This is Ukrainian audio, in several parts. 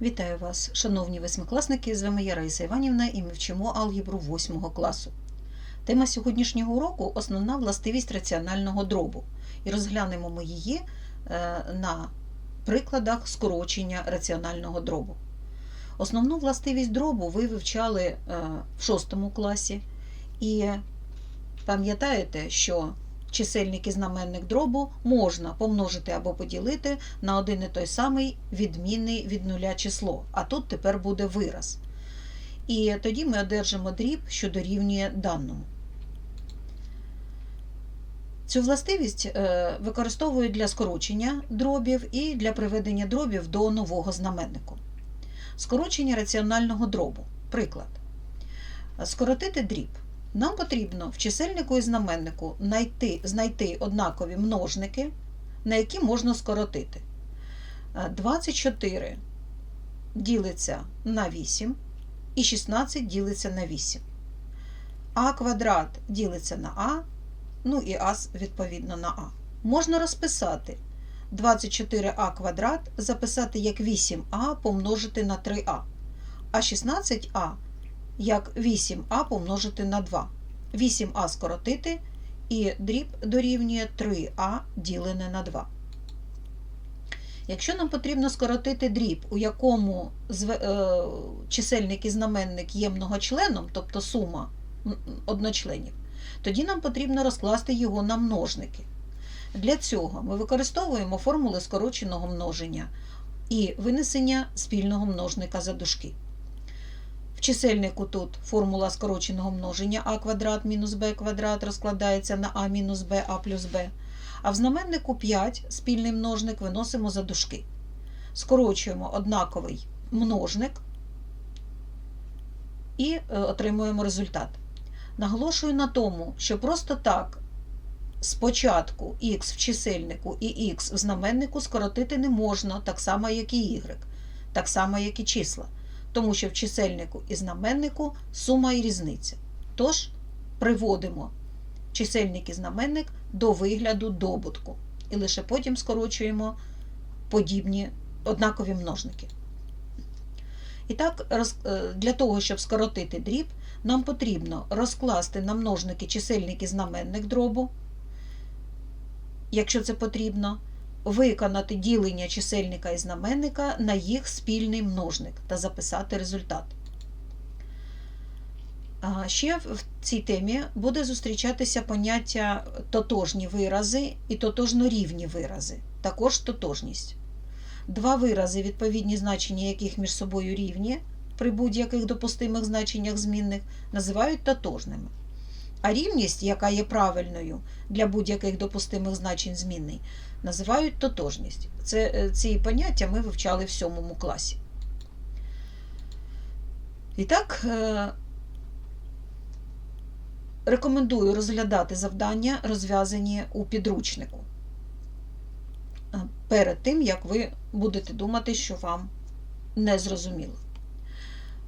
Вітаю вас, шановні восьмикласники! З вами я Раїса Іванівна і ми вчимо алгебру 8 класу. Тема сьогоднішнього уроку основна властивість раціонального дробу. І розглянемо ми її е, на прикладах скорочення раціонального дробу. Основну властивість дробу ви вивчали е, в 6 класі. І пам'ятаєте, що чисельник і знаменник дробу можна помножити або поділити на один і той самий відмінний від нуля число. А тут тепер буде вираз. І тоді ми одержимо дріб, що дорівнює даному. Цю властивість е, використовують для скорочення дробів і для приведення дробів до нового знаменнику. Скорочення раціонального дробу. Приклад. Скоротити дріб. Нам потрібно в чисельнику і знаменнику знайти, знайти однакові множники, на які можна скоротити. Е, 24 ділиться на 8 і 16 ділиться на 8. А квадрат ділиться на А, ну і А відповідно на А. Можна розписати 24а квадрат записати як 8а помножити на 3а, а 16а як 8а помножити на 2. 8а скоротити і дріб дорівнює 3а ділене на 2. Якщо нам потрібно скоротити дріб, у якому чисельник і знаменник є многочленом, тобто сума одночленів, тоді нам потрібно розкласти його на множники. Для цього ми використовуємо формули скороченого множення і винесення спільного множника за дужки. Чисельнику тут формула скороченого множення а квадрат мінус b квадрат розкладається на а мінус b, а плюс b. А в знаменнику 5 спільний множник виносимо за дужки. Скорочуємо однаковий множник і отримуємо результат. Наголошую на тому, що просто так спочатку х в чисельнику і х в знаменнику скоротити не можна, так само, як і y, так само, як і числа тому що в чисельнику і знаменнику сума і різниця. Тож приводимо чисельник і знаменник до вигляду добутку. І лише потім скорочуємо подібні однакові множники. І так, для того, щоб скоротити дріб, нам потрібно розкласти на множники чисельник і знаменник дробу, якщо це потрібно, виконати ділення чисельника і знаменника на їх спільний множник та записати результат. Ще в цій темі буде зустрічатися поняття тотожні вирази і тотожнорівні вирази, також тотожність. Два вирази, відповідні значення яких між собою рівні при будь-яких допустимих значеннях змінних, називають тотожними. А рівність, яка є правильною для будь-яких допустимих значень змінний, називають тотожність. Це, е, Ці поняття ми вивчали в сьомому класі. І так, е, рекомендую розглядати завдання, розв'язані у підручнику. Е, перед тим, як ви будете думати, що вам не зрозуміло.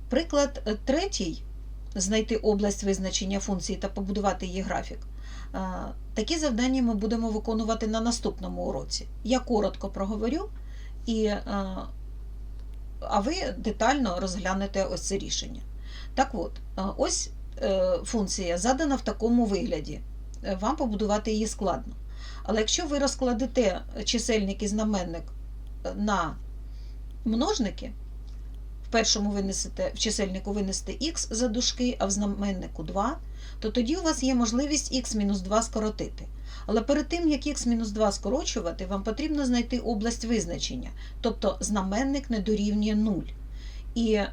Приклад третій знайти область визначення функції та побудувати її графік. Такі завдання ми будемо виконувати на наступному уроці. Я коротко проговорю, і, а ви детально розглянете ось це рішення. Так от, ось е, функція задана в такому вигляді. Е, вам побудувати її складно. Але якщо ви розкладете чисельник і знаменник е, на множники, першому винесете, в чисельнику винесете х за дужки, а в знаменнику 2, то тоді у вас є можливість х-2 скоротити. Але перед тим, як х-2 скорочувати, вам потрібно знайти область визначення, тобто знаменник не дорівнює 0. І е,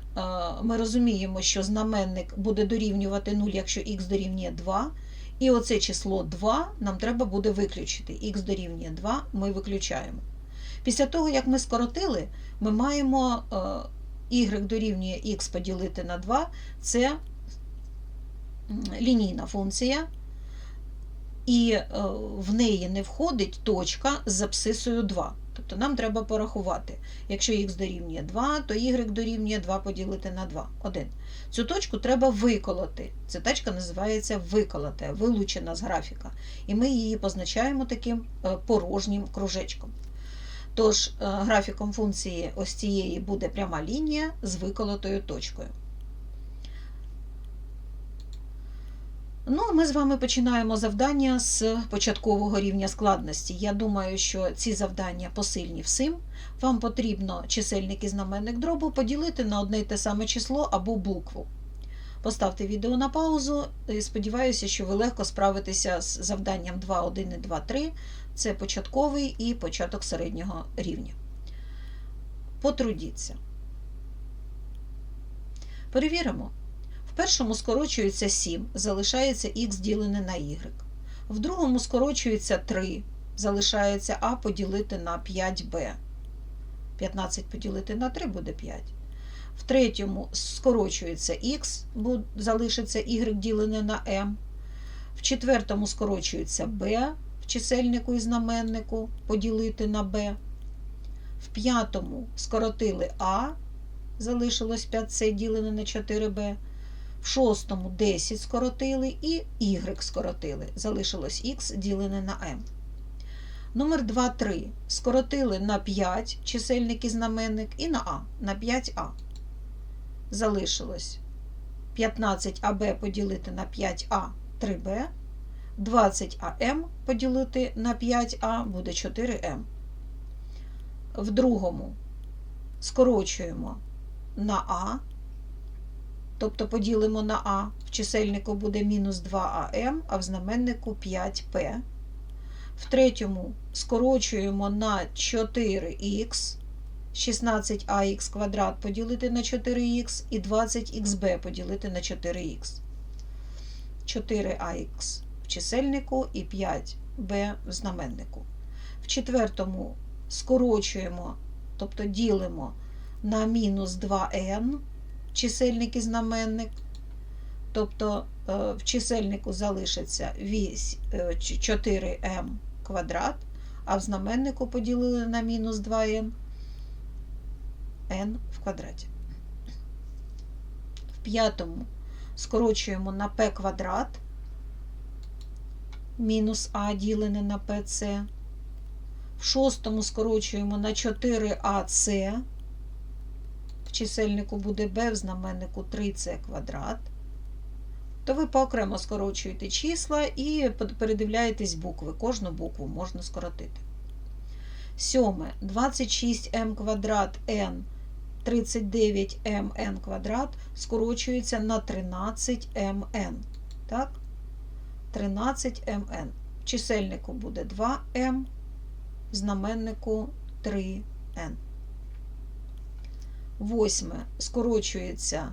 ми розуміємо, що знаменник буде дорівнювати 0, якщо х дорівнює 2. І оце число 2 нам треба буде виключити. х дорівнює 2 ми виключаємо. Після того, як ми скоротили, ми маємо е, y дорівнює х поділити на 2, це лінійна функція, і е, в неї не входить точка з абсцисою 2. Тобто нам треба порахувати. Якщо х дорівнює 2, то y дорівнює 2 поділити на 2. 1. Цю точку треба виколоти. Ця точка називається виколоте, вилучена з графіка. І ми її позначаємо таким е, порожнім кружечком. Тож е, графіком функції ось цієї буде пряма лінія з виколотою точкою. Ну, а ми з вами починаємо завдання з початкового рівня складності. Я думаю, що ці завдання посильні всім. Вам потрібно чисельник і знаменник дробу поділити на одне й те саме число або букву. Поставте відео на паузу і сподіваюся, що ви легко справитеся з завданням 2, 1 і 2, 3. Це початковий і початок середнього рівня. Потрудіться. Перевіримо. В першому скорочується 7, залишається х ділене на y. В другому скорочується 3, залишається а поділити на 5b. 15 поділити на 3 буде 5. В третьому скорочується х, залишиться y ділене на m. В четвертому скорочується b в чисельнику і знаменнику поділити на b. В п'ятому скоротили а, залишилось 5c ділене на 4b. В шостому 10 скоротили і y скоротили. Залишилось х ділене на m. Номер 2, 3. Скоротили на 5 чисельник і знаменник і на а, на 5а. Залишилось 15аб поділити на 5а 3b. 20АМ поділити на 5А буде 4М. В другому скорочуємо на А, тобто поділимо на А, в чисельнику буде мінус 2АМ, а в знаменнику 5П. В третьому скорочуємо на 4х, 16ах квадрат поділити на 4х і 20xb поділити на 4х. 4ах в чисельнику і 5b в знаменнику. В четвертому скорочуємо, тобто ділимо на мінус 2n чисельник і знаменник. Тобто е, в чисельнику залишиться 4m квадрат, а в знаменнику поділили на мінус 2n n в квадраті. В п'ятому скорочуємо на p квадрат мінус А ділене на ПЦ. В шостому скорочуємо на 4АС. В чисельнику буде b, в знаменнику 3С квадрат. То ви поокремо скорочуєте числа і передивляєтесь букви. Кожну букву можна скоротити. Сьоме 26m квадрат n 39mn квадрат скорочується на 13mn. Так? 13mn. В чисельнику буде 2m, в знаменнику 3n. Восьме скорочується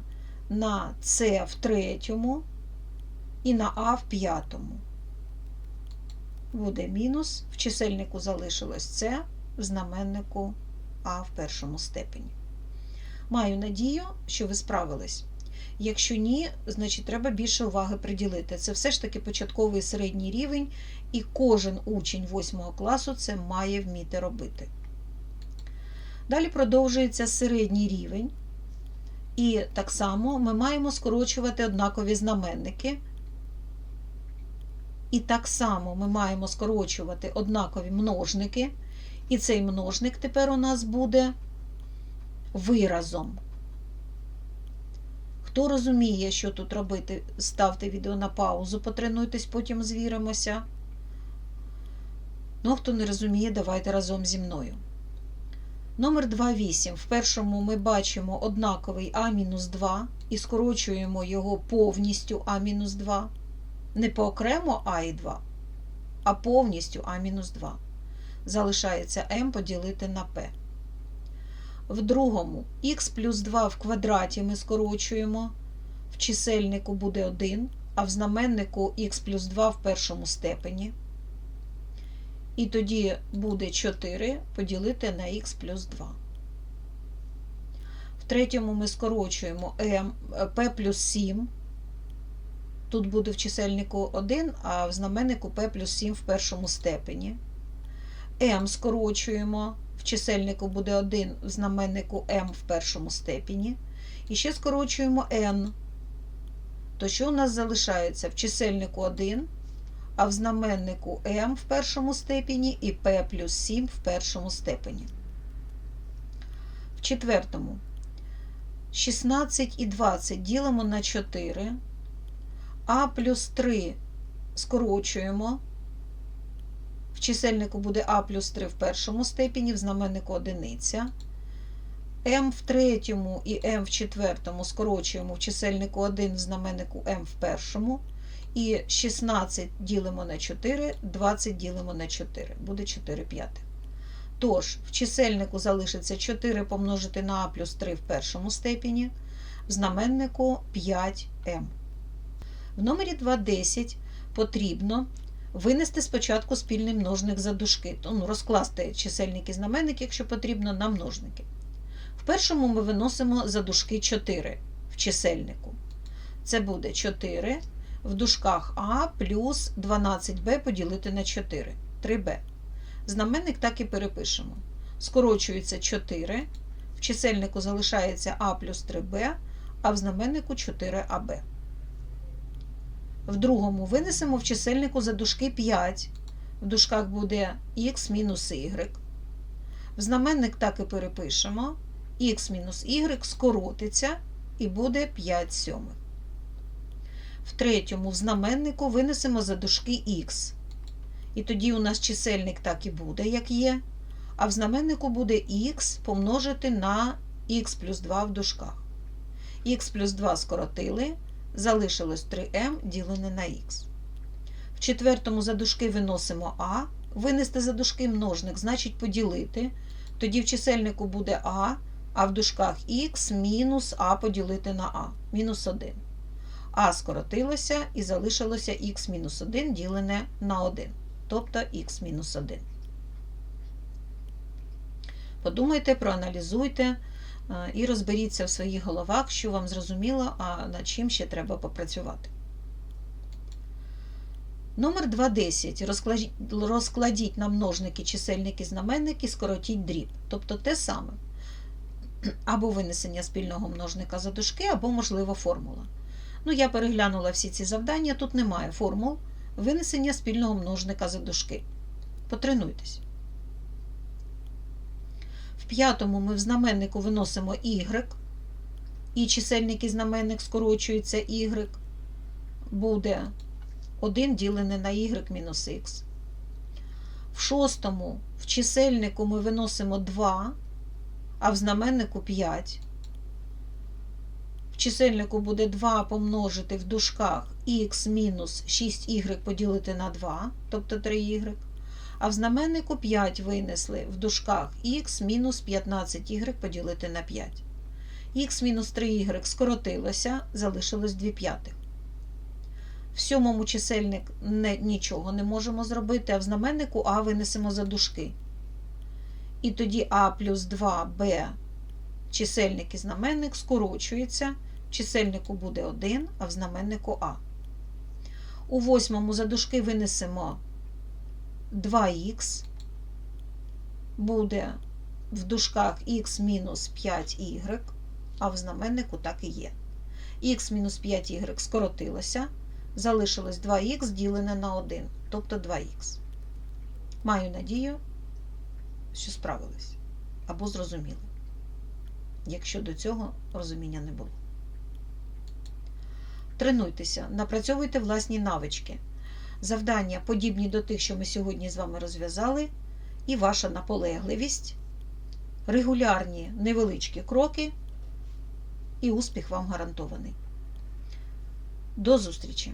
на С в третьому і на А в п'ятому. Буде мінус, в чисельнику залишилось С, в знаменнику А в першому степені. Маю надію, що ви справились. Якщо ні, значить треба більше уваги приділити. Це все ж таки початковий середній рівень, і кожен учень 8 класу це має вміти робити. Далі продовжується середній рівень. І так само ми маємо скорочувати однакові знаменники. І так само ми маємо скорочувати однакові множники. І цей множник тепер у нас буде виразом. Хто розуміє, що тут робити, ставте відео на паузу, потренуйтесь, потім звіримося. Ну, хто не розуміє, давайте разом зі мною. Номер 2,8. В першому ми бачимо однаковий А-2 і скорочуємо його повністю А-2. Не по окремо А і 2, а повністю А-2. Залишається М поділити на П. В другому х плюс 2 в квадраті ми скорочуємо. В чисельнику буде 1, а в знаменнику х плюс 2 в першому степені. І тоді буде 4 поділити на х плюс 2. В третьому ми скорочуємо m, p плюс 7. Тут буде в чисельнику 1, а в знаменнику p плюс 7 в першому степені. m скорочуємо чисельнику буде 1 в знаменнику m в першому степені. І ще скорочуємо n. То що у нас залишається в чисельнику 1, а в знаменнику m в першому степені і p плюс 7 в першому степені. В четвертому 16 і 20 ділимо на 4, а плюс 3 скорочуємо. В чисельнику буде а плюс 3 в першому степені, в знаменнику одиниця. М в третьому і М в четвертому скорочуємо в чисельнику 1 в знаменнику М в першому. І 16 ділимо на 4, 20 ділимо на 4. Буде 4 п'ятих. Тож, в чисельнику залишиться 4 помножити на А плюс 3 в першому степені, в знаменнику 5М. В номері 2.10 потрібно винести спочатку спільний множник за дужки, ну, розкласти чисельник і знаменник, якщо потрібно, на множники. В першому ми виносимо за дужки 4 в чисельнику. Це буде 4 в дужках А плюс 12b поділити на 4, 3b. Знаменник так і перепишемо. Скорочується 4, в чисельнику залишається А плюс 3b, а в знаменнику 4аб. В другому винесемо в чисельнику за дужки 5. В дужках буде х мінус y. В знаменник так і перепишемо. х мінус y скоротиться і буде 5 сьомих. В третьому в знаменнику винесемо за дужки х. І тоді у нас чисельник так і буде, як є. А в знаменнику буде х помножити на х плюс 2 в дужках. х плюс 2 скоротили, залишилось 3m ділене на х. В четвертому за дужки виносимо а. Винести за дужки множник, значить поділити. Тоді в чисельнику буде а, а в дужках х мінус а поділити на а, мінус 1. А скоротилося і залишилося х мінус 1 ділене на 1, тобто х мінус 1. Подумайте, проаналізуйте і розберіться в своїх головах, що вам зрозуміло, а над чим ще треба попрацювати. Номер 2.10. Розкладіть, розкладіть на множники чисельники знаменники, скоротіть дріб. Тобто те саме. Або винесення спільного множника за дужки, або, можливо, формула. Ну, я переглянула всі ці завдання, тут немає формул винесення спільного множника за дужки. Потренуйтесь. В п'ятому ми в знаменнику виносимо y, і чисельник і знаменник скорочується y, буде 1 ділене на y мінус х. В шостому в чисельнику ми виносимо 2, а в знаменнику 5. В чисельнику буде 2 помножити в дужках х мінус 6y поділити на 2, тобто 3y. А в знаменнику 5 винесли в дужках х мінус 15y поділити на 5. х мінус 3y скоротилося, залишилось 2 п'ятих. В сьомому чисельник не, нічого не можемо зробити, а в знаменнику а винесемо за дужки. І тоді а плюс 2b чисельник і знаменник скорочується. В чисельнику буде 1, а в знаменнику А. У восьмому за дужки винесемо 2х, буде в дужках х мінус 5y, а в знаменнику так і є. х мінус 5y скоротилося, залишилось 2х ділене на 1, тобто 2х. Маю надію, що справились або зрозуміли, якщо до цього розуміння не було. Тренуйтеся, напрацьовуйте власні навички. Завдання подібні до тих, що ми сьогодні з вами розв'язали, і ваша наполегливість, регулярні невеличкі кроки, і успіх вам гарантований. До зустрічі!